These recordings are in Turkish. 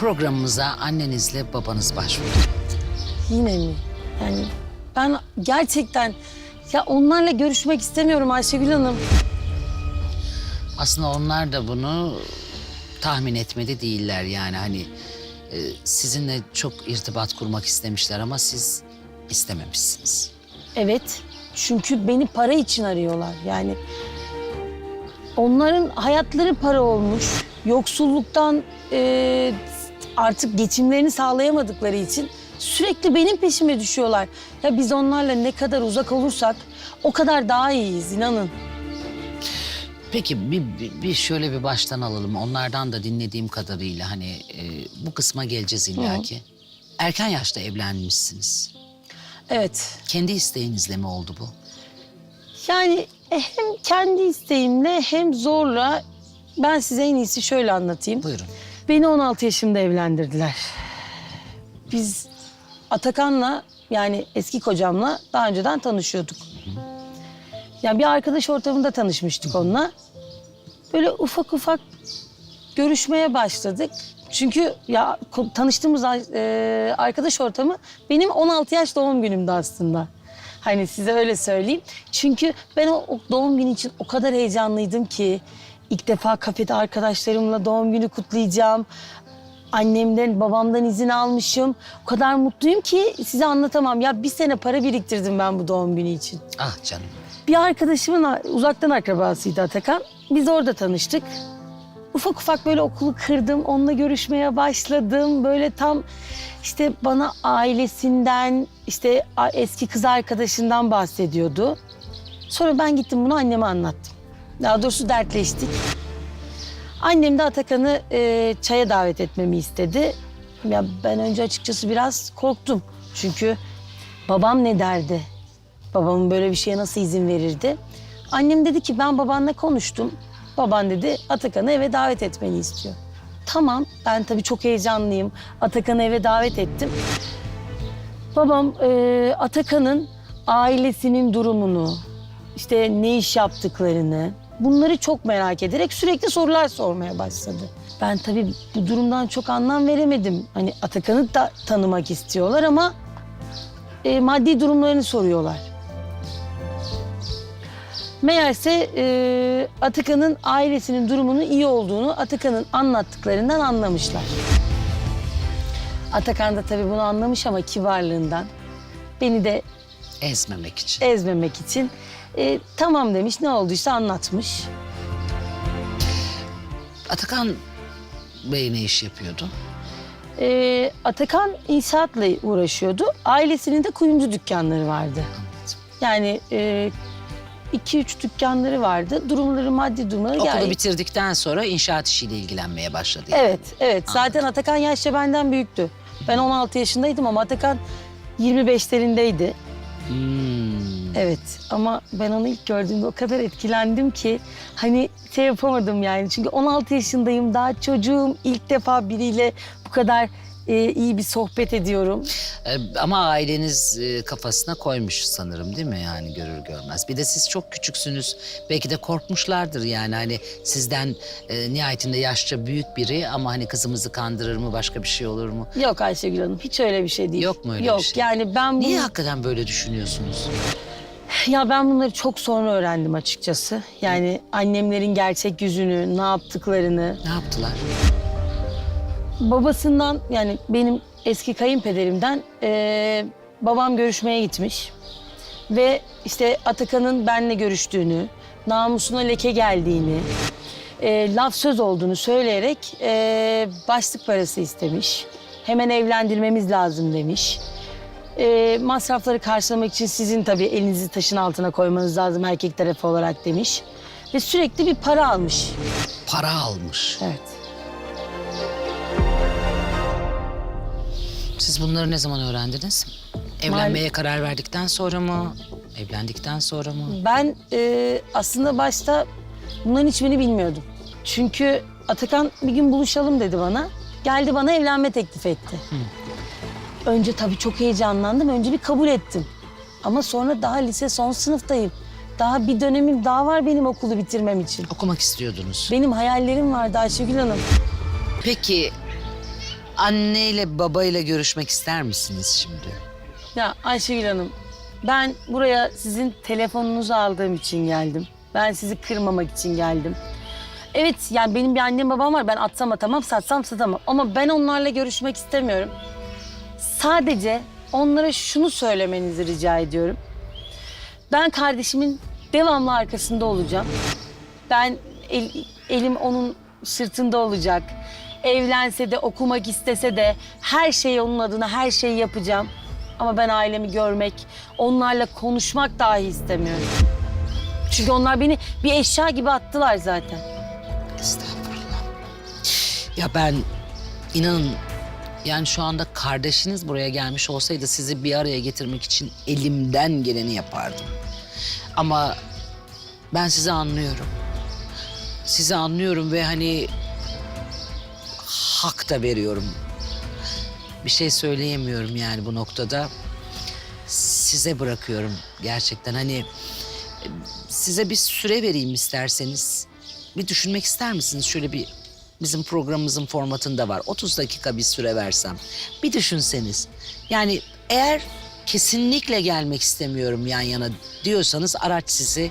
programımıza annenizle babanız başvurdu. Yine mi? Yani ben gerçekten ya onlarla görüşmek istemiyorum Ayşegül Hanım. Aslında onlar da bunu tahmin etmedi değiller yani hani e, sizinle çok irtibat kurmak istemişler ama siz istememişsiniz. Evet. Çünkü beni para için arıyorlar. Yani onların hayatları para olmuş. Yoksulluktan e, artık geçimlerini sağlayamadıkları için sürekli benim peşime düşüyorlar. Ya biz onlarla ne kadar uzak olursak o kadar daha iyiyiz inanın. Peki bir, bir, bir şöyle bir baştan alalım. Onlardan da dinlediğim kadarıyla hani e, bu kısma geleceğiz illaki. Erken yaşta evlenmişsiniz. Evet. Kendi isteğinizle mi oldu bu? Yani e, hem kendi isteğimle hem zorla ben size en iyisi şöyle anlatayım. Buyurun. Beni 16 yaşımda evlendirdiler. Biz Atakan'la yani eski kocamla daha önceden tanışıyorduk. Yani bir arkadaş ortamında tanışmıştık onunla. Böyle ufak ufak görüşmeye başladık. Çünkü ya tanıştığımız e, arkadaş ortamı benim 16 yaş doğum günümdü aslında. Hani size öyle söyleyeyim. Çünkü ben o, o doğum günü için o kadar heyecanlıydım ki ilk defa kafede arkadaşlarımla doğum günü kutlayacağım. Annemden, babamdan izin almışım. O kadar mutluyum ki size anlatamam. Ya bir sene para biriktirdim ben bu doğum günü için. Ah canım. Bir arkadaşımın uzaktan akrabasıydı Atakan. Biz orada tanıştık. Ufak ufak böyle okulu kırdım, onunla görüşmeye başladım. Böyle tam işte bana ailesinden, işte eski kız arkadaşından bahsediyordu. Sonra ben gittim bunu anneme anlattım. Daha doğrusu dertleştik. Annem de Atakan'ı e, çaya davet etmemi istedi. Ya ben önce açıkçası biraz korktum. Çünkü babam ne derdi? Babamın böyle bir şeye nasıl izin verirdi? Annem dedi ki ben babanla konuştum. Baban dedi Atakan'ı eve davet etmeni istiyor. Tamam ben tabii çok heyecanlıyım. Atakan'ı eve davet ettim. Babam e, Atakan'ın ailesinin durumunu, işte ne iş yaptıklarını bunları çok merak ederek sürekli sorular sormaya başladı. Ben tabii bu durumdan çok anlam veremedim. Hani Atakan'ı da tanımak istiyorlar ama e, maddi durumlarını soruyorlar. Meğerse e, Atakan'ın ailesinin durumunun iyi olduğunu Atakan'ın anlattıklarından anlamışlar. Atakan da tabii bunu anlamış ama kibarlığından beni de Ezmemek için. ezmemek için e, tamam demiş ne olduysa anlatmış. Atakan Bey ne iş yapıyordu? E, Atakan inşaatla uğraşıyordu. Ailesinin de kuyumcu dükkanları vardı. Yani e, iki üç dükkanları vardı. Durumları maddi durumları Okulu gayet- bitirdikten sonra inşaat işiyle ilgilenmeye başladı. yani. Evet, evet. Zaten Atakan yaşça benden büyüktü. Ben 16 yaşındaydım ama Atakan 25'lerindeydi. Hmm. Evet ama ben onu ilk gördüğümde o kadar etkilendim ki hani şey yapamadım yani. Çünkü 16 yaşındayım daha çocuğum ilk defa biriyle bu kadar e, iyi bir sohbet ediyorum. Ee, Ama aileniz e, kafasına koymuş sanırım değil mi yani görür görmez. Bir de siz çok küçüksünüz. Belki de korkmuşlardır yani hani sizden e, nihayetinde yaşça büyük biri ama hani kızımızı kandırır mı başka bir şey olur mu? Yok Ayşegül Hanım hiç öyle bir şey değil. Yok mu öyle bir Yok, şey? yani ben bunu, Niye hakikaten böyle düşünüyorsunuz? ya ben bunları çok sonra öğrendim açıkçası. Yani annemlerin gerçek yüzünü, ne yaptıklarını. Ne yaptılar? Babasından yani benim eski kayınpederimden eee, babam görüşmeye gitmiş. Ve işte Atakan'ın benle görüştüğünü, namusuna leke geldiğini, eee, laf söz olduğunu söyleyerek eee, başlık parası istemiş. Hemen evlendirmemiz lazım demiş. Eee, masrafları karşılamak için sizin tabii elinizi taşın altına koymanız lazım erkek tarafı olarak demiş. Ve sürekli bir para almış. Para almış. Evet. Siz bunları ne zaman öğrendiniz? Evlenmeye karar verdikten sonra mı? Evlendikten sonra mı? Ben e, aslında başta bunların hiçbirini bilmiyordum. Çünkü Atakan bir gün buluşalım dedi bana. Geldi bana evlenme teklif etti. Önce tabii çok heyecanlandım. Önce bir kabul ettim. Ama sonra daha lise son sınıftayım. Daha bir dönemim daha var benim okulu bitirmem için. Okumak istiyordunuz. Benim hayallerim vardı Ayşegül Hanım. Peki anneyle babayla görüşmek ister misiniz şimdi? Ya Ayşegül Hanım, ben buraya sizin telefonunuzu aldığım için geldim. Ben sizi kırmamak için geldim. Evet, yani benim bir annem babam var. Ben atsam atamam, satsam satamam. Ama ben onlarla görüşmek istemiyorum. Sadece onlara şunu söylemenizi rica ediyorum. Ben kardeşimin devamlı arkasında olacağım. Ben el- elim onun sırtında olacak. Evlense de okumak istese de her şeyi onun adına her şeyi yapacağım. Ama ben ailemi görmek, onlarla konuşmak dahi istemiyorum. Çünkü onlar beni bir eşya gibi attılar zaten. Estağfurullah. Ya ben inanın yani şu anda kardeşiniz buraya gelmiş olsaydı sizi bir araya getirmek için elimden geleni yapardım. Ama ben sizi anlıyorum. Sizi anlıyorum ve hani hak da veriyorum. Bir şey söyleyemiyorum yani bu noktada. Size bırakıyorum gerçekten hani size bir süre vereyim isterseniz. Bir düşünmek ister misiniz? Şöyle bir bizim programımızın formatında var. 30 dakika bir süre versem. Bir düşünseniz. Yani eğer kesinlikle gelmek istemiyorum yan yana diyorsanız araç sizi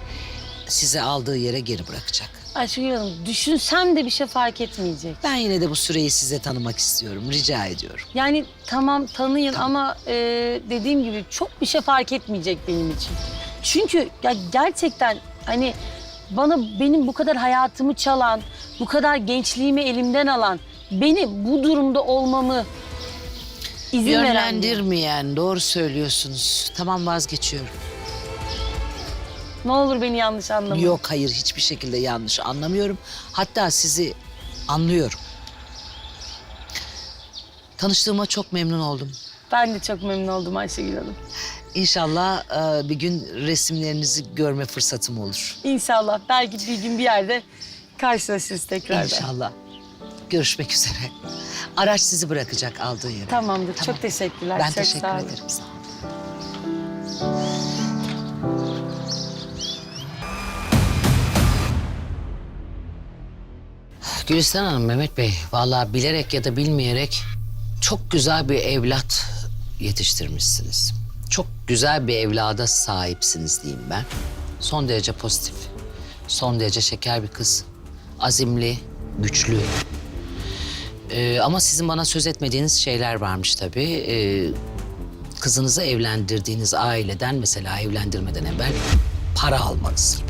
size aldığı yere geri bırakacak. Ayşegül Hanım düşünsem de bir şey fark etmeyecek. Ben yine de bu süreyi size tanımak istiyorum. Rica ediyorum. Yani tamam tanıyın ama e, dediğim gibi çok bir şey fark etmeyecek benim için. Çünkü ya gerçekten hani bana benim bu kadar hayatımı çalan, bu kadar gençliğimi elimden alan, beni bu durumda olmamı izin veren... Yönlendirmeyen, doğru söylüyorsunuz. Tamam vazgeçiyorum. Ne olur beni yanlış anlamayın. Yok hayır hiçbir şekilde yanlış anlamıyorum. Hatta sizi anlıyorum. Tanıştığıma çok memnun oldum. Ben de çok memnun oldum Ayşegül Hanım. İnşallah e, bir gün resimlerinizi görme fırsatım olur. İnşallah belki bir gün bir yerde karşılaşırız tekrardan. İnşallah. Görüşmek üzere. Araç sizi bırakacak aldığı yere. Tamamdır. Tamam. Çok teşekkürler. Ben çok teşekkür sağ olun. ederim. Sağ olun. Gülistan Hanım, Mehmet Bey, vallahi bilerek ya da bilmeyerek çok güzel bir evlat yetiştirmişsiniz. Çok güzel bir evlada sahipsiniz diyeyim ben. Son derece pozitif, son derece şeker bir kız. Azimli, güçlü. Ee, ama sizin bana söz etmediğiniz şeyler varmış tabii. Ee, kızınızı evlendirdiğiniz aileden mesela evlendirmeden evvel para almanız.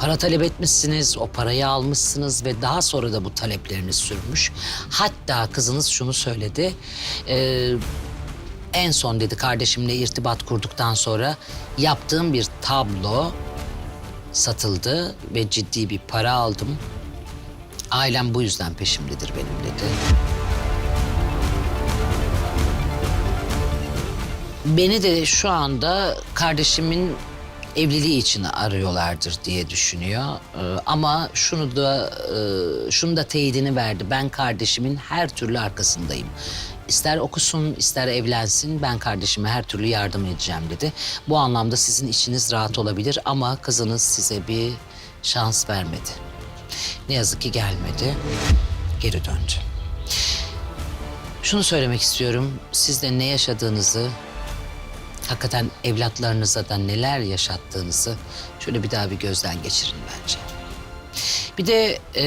Para talep etmişsiniz, o parayı almışsınız ve daha sonra da bu talepleriniz sürmüş. Hatta kızınız şunu söyledi. ee, en son dedi kardeşimle irtibat kurduktan sonra yaptığım bir tablo satıldı ve ciddi bir para aldım. Ailem bu yüzden peşimdedir benim dedi. Beni de şu anda kardeşimin evliliği için arıyorlardır diye düşünüyor. Ee, ama şunu da e, şunu da teyidini verdi. Ben kardeşimin her türlü arkasındayım. İster okusun, ister evlensin ben kardeşime her türlü yardım edeceğim dedi. Bu anlamda sizin içiniz rahat olabilir ama kızınız size bir şans vermedi. Ne yazık ki gelmedi. Geri döndü. Şunu söylemek istiyorum. Siz de ne yaşadığınızı, hakikaten evlatlarınıza da neler yaşattığınızı şöyle bir daha bir gözden geçirin bence. Bir de e,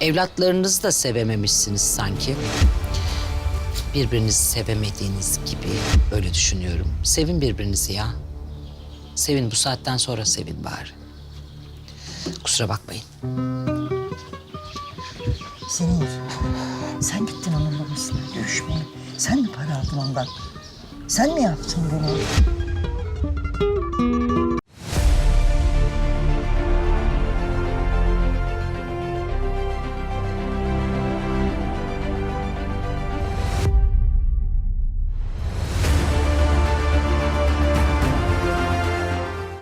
evlatlarınızı da sevememişsiniz sanki. Birbirinizi sevemediğiniz gibi öyle düşünüyorum. Sevin birbirinizi ya. Sevin bu saatten sonra sevin bari. Kusura bakmayın. Senin sen gittin onun babasına görüşmeye. Sen mi para aldın ondan? Sen mi yaptın bunu?